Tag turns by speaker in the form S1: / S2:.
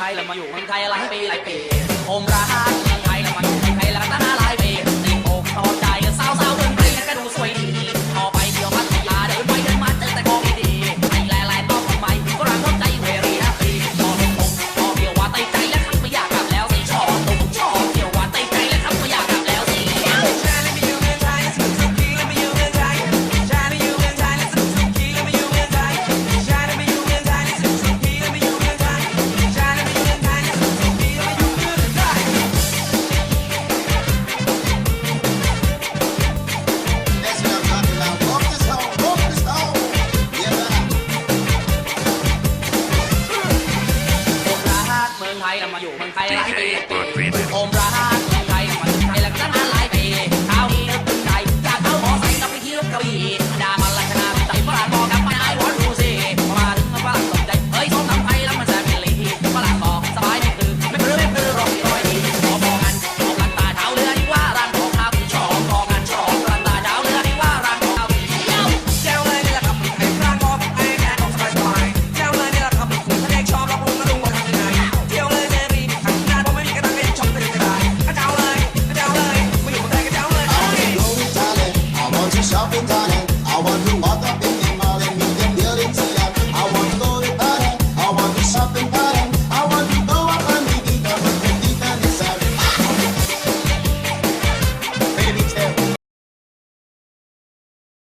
S1: ไทยแล้วมาอยู่เมืองไทยหลายปีหลายปีโฮมราก เรามาอยู่เมืองไทยหลายปีผมรัก